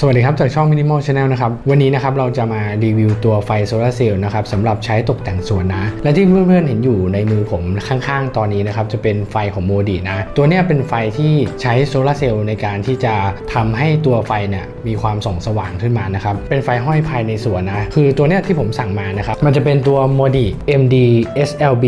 สวัสดีครับ จากช่อง Minimal Channel นะครับ วันนี้นะครับเราจะมารีวิวตัวไฟโซลาร์เซลล์นะครับสำหรับใช้ตกแต่งสวนนะ และที่เพื่อนๆเห็นอยู่ในมือผมข้างๆ ตอนนี้นะครับ จะเป็นไฟของโมดีนะ ตัวนี้เป็นไฟที่ใช้โซลาร์เซลล์ในการที่จะทำให้ตัวไฟเนี่ยมีความส่องสว่างขึ้นมานะครับ เป็นไฟห้อยภายในสวนนะ คือตัวนี้ที่ผมสั่งมานะครับ มันจะเป็นตัวโมดี MD SLB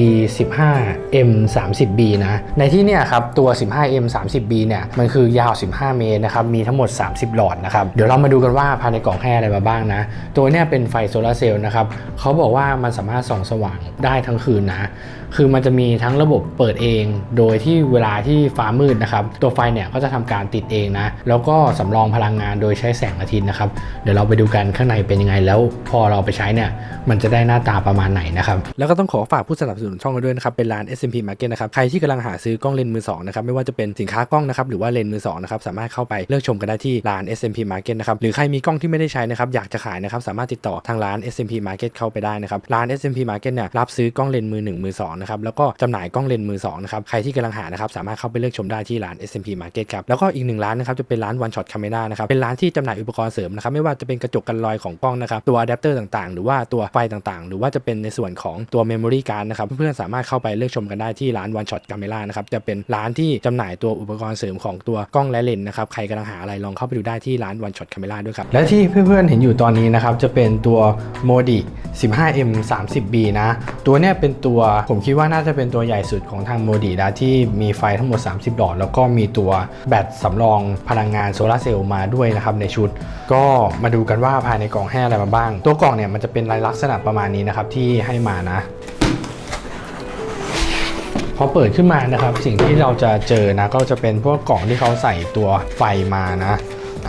15 M 30 B นะ ในที่เนี่ยครับตัว 15 M 30 B เนี่ยมันคือยาว 15 เมตรนะครับมีทั้งหมด 30 หลอดนะครับดี๋ยวเรามาดูกันว่าภายในกล่องให้อะไรมาบ้างนะ ตัวเนี้ยเป็นไฟโซลาร์เซลล์นะครับเขาบอกว่ามันสามารถส่องสว่างได้ทั้งคืนนะ คือมันจะมีทั้งระบบเปิดเอง โดยที่เวลาที่ฟ้ามืดนะครับ ตัวไฟเนี่ยก็จะทำการติดเองนะ แล้วก็สำรองพลังงานโดยใช้แสงอาทิตย์นะครับ เดี๋ยวเราไปดูกันข้างในเป็นยังไง แล้วพอเราไปใช้เนี่ย มันจะได้หน้าตาประมาณไหนนะครับ แล้วก็ต้องขอฝากผู้สนับสนุนช่องกันด้วยนะครับ เป็นร้าน SMP Market นะครับ ใครที่กำลังหาซื้อกล้องเลนส์มือสองนะครับ ไม่ว่าจะเป็นสินค้ากล้องนะครับ หรือว่าเลนส์มือสองนะครับ สามารถเข้าไปเลือกชมกันได้ที่ร้าน SMP Market นะครับหรือใครมีกล้องที่ไม่ได้ใช้นะครับอยากจะขายนะครับสามารถติดต่อทางร้าน SMP Market เข้าไปได้นะครับร้าน SMP Market เนี่ยรับซื้อกล้องเลนส์มือหนึ่งมือสองนะครับแล้วก็จำหน่ายกล้องเลนส์มือสองนะครับใครที่กำลังหานะครับสามารถเข้าไปเลือกชมได้ที่ร้าน SMP Market ครับแล้วก็อีกหนึ่งร้านนะครับจะเป็นร้าน One Shot Camera นะครับเป็นร้านที่จำหน่ายอุปกรณ์เสริมนะครับไม่ว่าจะเป็นกระจกกันรอยของกล้องนะครับตัวอะแดปเตอร์ต่างๆ หรือว่าตัวไฟต่างๆ หรือว่าจะเป็นในส่วนของตัว Memory Card นะครับเพื่อนๆสามารถเข้าไปเลือกชมกันได้ที่ร้าน One Shot Camera นะครับจะเป็นร้านที่จำหน่ายตัวอุปกรณ์เสริมของตัวกล้องและเลนส์นะครับใครกำลังหาอะไรลองเข้าไปดูได้ที่ร้าน One Shot Camera ด้วยครับ และที่เพื่อนๆเห็นอยู่ตอนนี้นะครับ จะเป็นตัว Modi 15M 30B นะ ตัวเนี้ยเป็นตัวผมคิดว่าน่าจะเป็นตัวใหญ่สุดของทาง Modi นะที่มีไฟทั้งหมด 30หลอดแล้วก็มีตัวแบตสำรองพลังงานโซลาร์เซลล์มาด้วยนะครับในชุด ก็มาดูกันว่าภายในกล่องให้อะไรมาบ้าง ตัวกล่องเนี่ยมันจะเป็นลายลักษณะประมาณนี้นะครับที่ให้มานะพอเปิดขึ้นมานะครับ สิ่งที่เราจะเจอนะก็จะเป็นพวกกล่องที่เขาใส่ตัวไฟมานะ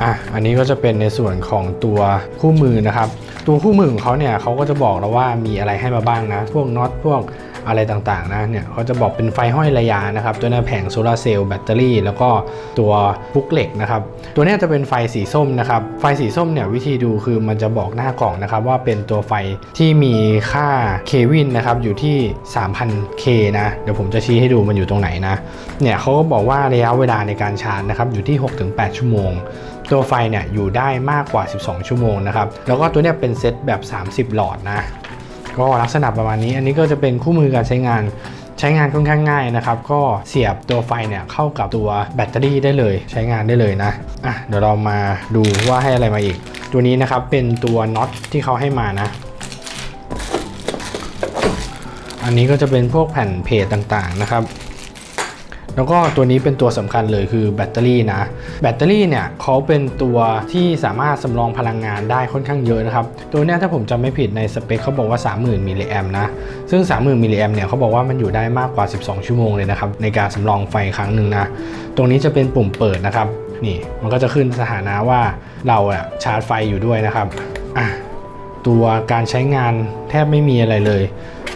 อะอันนี้ก็จะเป็นในส่วนของตัวคู่มือนะครับ ตัวคู่มือของเขาเนี่ยเขาก็จะบอกเราว่ามีอะไรให้มาบ้างนะ พวกน็อตพวก อะไรต่างๆนะเนี่ยเขาจะบอกเป็นไฟห้อยระยะนะครับตัวหน้าแผงโซลาร์เซลล์แบตเตอรี่ แล้วก็ตัวพุกเหล็กนะครับตัวเนี้ยจะเป็นไฟสีส้มนะครับไฟสีส้มเนี่ยวิธีดูคือมันจะบอกหน้ากล่องนะครับว่าเป็นตัวไฟที่มีค่าเควินนะครับอยู่ที่ 3,000 k นะเดี๋ยวผมจะชี้ให้ดูมันอยู่ตรงไหนนะเนี่ยเขาก็บอกว่าระยะเวลาในการชาร์จนะครับอยู่ที่ 6-8 ชั่วโมง ตัวไฟเนี่ยอยู่ได้มากกว่า 12 ชั่วโมงนะครับแล้วก็ตัวเนี้ยเป็นเซตแบบ 30 หลอดนะ ก็ลักษณะประมาณนี้ อันนี้ก็จะเป็นคู่มือการใช้งานใช้งานค่อนข้างง่ายนะครับ ก็เสียบตัวไฟเนี่ยเข้ากับตัวแบตเตอรี่ได้เลย ใช้งานได้เลยนะอะเดี๋ยวเรามาดูว่าให้อะไรมาอีก ตัวนี้นะครับเป็นตัวน็อตที่เขาให้มานะ อันนี้ก็จะเป็นพวกแผ่นเพจต่างๆนะครับ แล้วก็ตัวนี้เป็นตัวสำคัญเลยคือแบตเตอรี่นะ แบตเตอรี่เนี่ยเขาเป็นตัวที่สามารถสำรองพลังงานได้ค่อนข้างเยอะนะครับ ตัวนี้ถ้าผมจำไม่ผิดในสเปคเขาบอกว่า 30,000มิลลิแอมนะ ซึ่ง 30,000มิลลิแอมเนี่ยเขาบอกว่ามันอยู่ได้มากกว่า 12 ชั่วโมงเลยนะครับในการสำรองไฟครั้งหนึ่งนะ ตรงนี้จะเป็นปุ่มเปิดนะครับ นี่มันก็จะขึ้นสถานะว่าเราอะชาร์จไฟอยู่ด้วยนะครับอะตัวการใช้งานแทบไม่มีอะไรเลย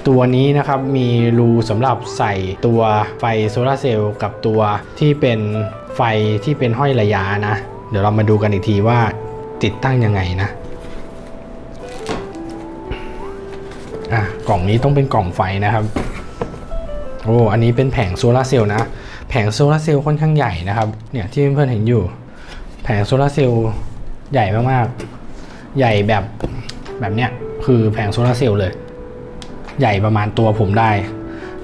ตัวนี้นะครับมีรูสำหรับใส่ตัวไฟโซลาร์เซลล์กับตัวที่เป็นไฟที่เป็นห้อยระยะนะ เดี๋ยวเรามาดูกันอีกทีว่าติดตั้งยังไงนะอะกล่องนี้ต้องเป็นกล่องไฟนะครับโอ้อันนี้เป็นแผงโซลาร์เซลล์นะ แผงโซลาร์เซลล์ค่อนข้างใหญ่นะครับ เนี่ยที่เพื่อนๆเห็นอยู่ แผงโซลาร์เซลล์ใหญ่มากๆ ใหญ่แบบแบบเนี้ยคือแผงโซลาร์เซลล์เลย ใหญ่ประมาณตัวผมได้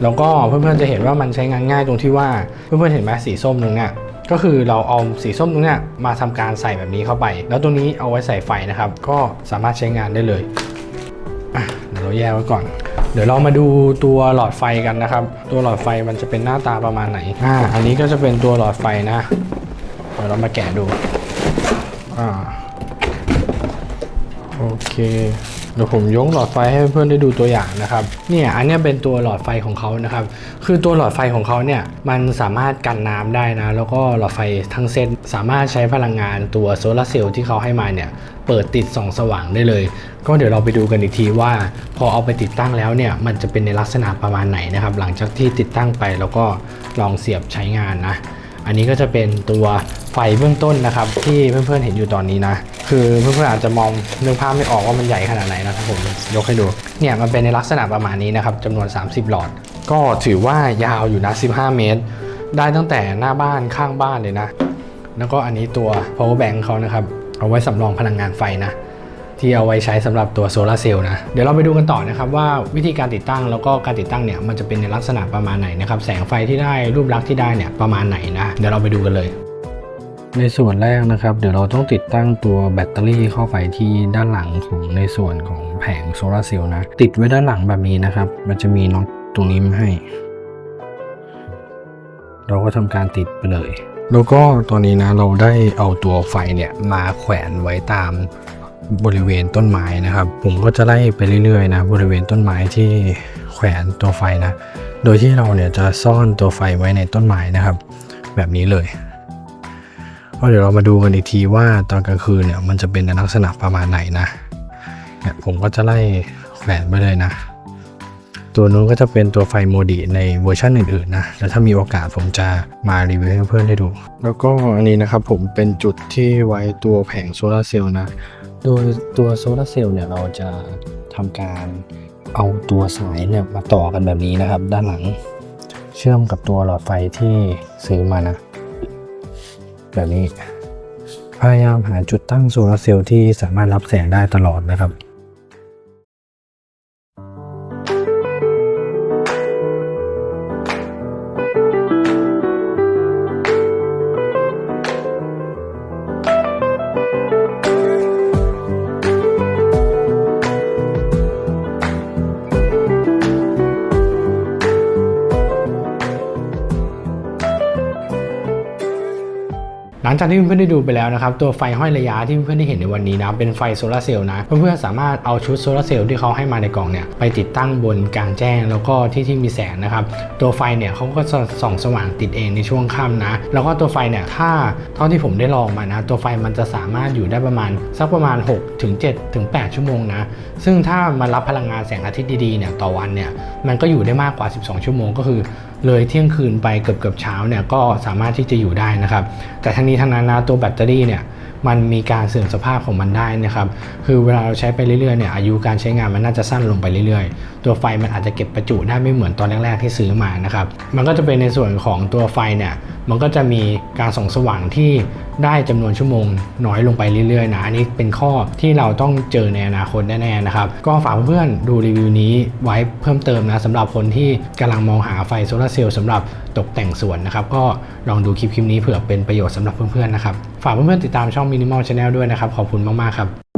แล้วก็เพื่อนๆจะเห็นว่ามันใช้งานง่ายตรงที่ว่าเพื่อนๆเห็นไหมสีส้มตรงเนี้ยก็คือเราเอาสีส้มตรงเนี้ยมาทำการใส่แบบนี้เข้าไป แล้วตรงนี้เอาไว้ใส่ไฟนะครับ ก็สามารถใช้งานได้เลยเดี๋ยวเราแยกไว้ก่อน เดี๋ยวเรามาดูตัวหลอดไฟกันนะครับ ตัวหลอดไฟมันจะเป็นหน้าตาประมาณไหนอ่าอันนี้ก็จะเป็นตัวหลอดไฟนะเดี๋ยวเรามาแกะดูอ่า โอเคเดี๋ยวผมยกหลอดไฟให้เพื่อนได้ดูตัวอย่างนะครับเนี่ยอันนี้เป็นตัวหลอดไฟของเขานะครับ คือตัวหลอดไฟของเขาเนี่ยมันสามารถกันน้ำได้นะ แล้วก็หลอดไฟทั้งเซตสามารถใช้พลังงานตัวโซลาร์เซลล์ที่เขาให้มาเนี่ยเปิดติดส่องสว่างได้เลย ก็เดี๋ยวเราไปดูกันอีกทีว่า พอเอาไปติดตั้งแล้วเนี่ยมันจะเป็นในลักษณะประมาณไหนนะครับ หลังจากที่ติดตั้งไปแล้วก็ลองเสียบใช้งานนะ อันนี้ก็จะเป็นตัวไฟเบื้องต้นนะครับ ที่เพื่อนๆเห็นอยู่ตอนนี้นะ คือเพื่อนๆอาจจะมองนึกภาพไม่ออกว่ามันใหญ่ขนาดไหนนะครับผมยกให้ดูเนี่ยมันเป็นในลักษณะประมาณนี้นะครับจำนวน 30 หลอด ก็ถือว่ายาวอยู่นะ15 เมตร ได้ตั้งแต่หน้าบ้านข้างบ้านเลยนะ แล้วก็อันนี้ตัว power bank เขานะครับเอาไว้สำรองพลังงานไฟนะ ที่เอาไว้ใช้สำหรับตัวโซลาเซลล์นะ เดี๋ยวเราไปดูกันต่อนะครับว่าวิธีการติดตั้งแล้วก็การติดตั้งเนี่ยมันจะเป็นในลักษณะประมาณไหนนะครับแสงไฟที่ได้รูปลักษณ์ที่ได้เนี่ยประมาณไหนนะเดี๋ยวเราไปดูกันเลย ในส่วนแรกนะครับ เดี๋ยวเราต้องติดตั้งตัวแบตเตอรี่เข้าไปที่ด้านหลังของในส่วนของแผงโซลาเซลล์นะติดไว้ด้านหลังแบบนี้นะครับ มันจะมีน็อตตรงนี้มาให้ เราก็ทำการติดไปเลย แล้วก็ตอนนี้นะเราได้เอาตัวไฟเนี่ยมาแขวนไว้ตาม บริเวณต้นไม้นะครับ ผมก็จะไล่ไปเรื่อยๆนะบริเวณต้นไม้ที่แขวนตัวไฟนะ โดยที่เราเนี่ยจะซ่อนตัวไฟไว้ในต้นไม้นะครับ แบบนี้เลยก็เดี๋ยวเรามาดูกันอีกทีว่าตอนกลางคืนเนี่ยมันจะเป็นในลักษณะประมาณไหนนะเนี่ยผมก็จะไล่แขวนไปเลยนะ ตัวนู้นก็จะเป็นตัวไฟโมดิในเวอร์ชันอื่นๆนะ แล้วถ้ามีโอกาสผมจะมารีวิวให้เพื่อนๆได้ดู แล้วก็อันนี้นะครับผมเป็นจุดที่ไว้ตัวแผงโซลาเซลล์นะ โดยตัวโซลาเซลล์เนี่ยเราจะทำการเอาตัวสายเนี่ยมาต่อกันแบบนี้นะครับ ด้านหลังเชื่อมกับตัวหลอดไฟที่ซื้อมานะ แบบนี้ พยายามหาจุดตั้งโซลาเซลล์ที่สามารถรับแสงได้ตลอดนะครับ ลังจากที่เพื่อนๆได้ดูไปแล้วนะครับตัวไฟห้อยระยะที่เพื่อนๆได้เห็นในวันนี้นะเป็นไฟโซลาร์เซลล์นะเพื่อนๆสามารถเอาชุดโซลาร์เซลล์ที่เขาให้มาในกล่องเนี่ยไปติดตั้งบนกลางแจ้ง แล้วก็ที่ที่มีแสงนะครับตัวไฟเนี่ยเขาก็จะส่องสว่างติดเองในช่วงค่ำนะ แล้วก็ตัวไฟเนี่ยถ้าเท่าที่ผมได้ลองมานะตัวไฟมันจะสามารถอยู่ได้ประมาณสักประมาณ6ถึง7ถึง8ชั่วโมงนะซึ่งถ้ามารับพลังงานแสงอาทิตย์ดีๆเนี่ยต่อวันเนี่ยมันก็อยู่ได้มากกว่า 12 ชั่วโมงก็คือเลยเที่ยงคืนไปเกือบเกือบเช้าเนี่ยก็สามารถที่จะอยู่ได้นะครับ แต่ทั้งนี้ทั้งนั้นนะตัวแบตเตอรี่เนี่ยมันมีการเสื่อมสภาพของมันได้นะครับ คือเวลาเราใช้ไปเรื่อยๆเนี่ยอายุการใช้งานมันน่าจะสั้นลงไปเรื่อยๆ ตัวไฟมันอาจจะเก็บประจุได้ไม่เหมือนตอนแรกๆที่ซื้อมานะครับ มันก็จะเป็นในส่วนของตัวไฟเนี่ย มันก็จะมีการส่องสว่างที่ ได้จำนวนชั่วโมงน้อยลงไปเรื่อยๆนะอันนี้เป็นข้อที่เราต้องเจอในอนาคตแน่ๆนะครับ ก็ฝากเพื่อนๆดูรีวิวนี้ไว้เพิ่มเติมนะสำหรับคนที่กำลังมองหาไฟโซลาเซลล์สำหรับตกแต่งสวนนะครับ ก็ลองดูคลิปคลิปนี้เผื่อเป็นประโยชน์สำหรับเพื่อนๆนะครับ ฝากเพื่อนๆติดตามช่อง Minimal Channel ด้วยนะครับ ขอบคุณมากๆครับ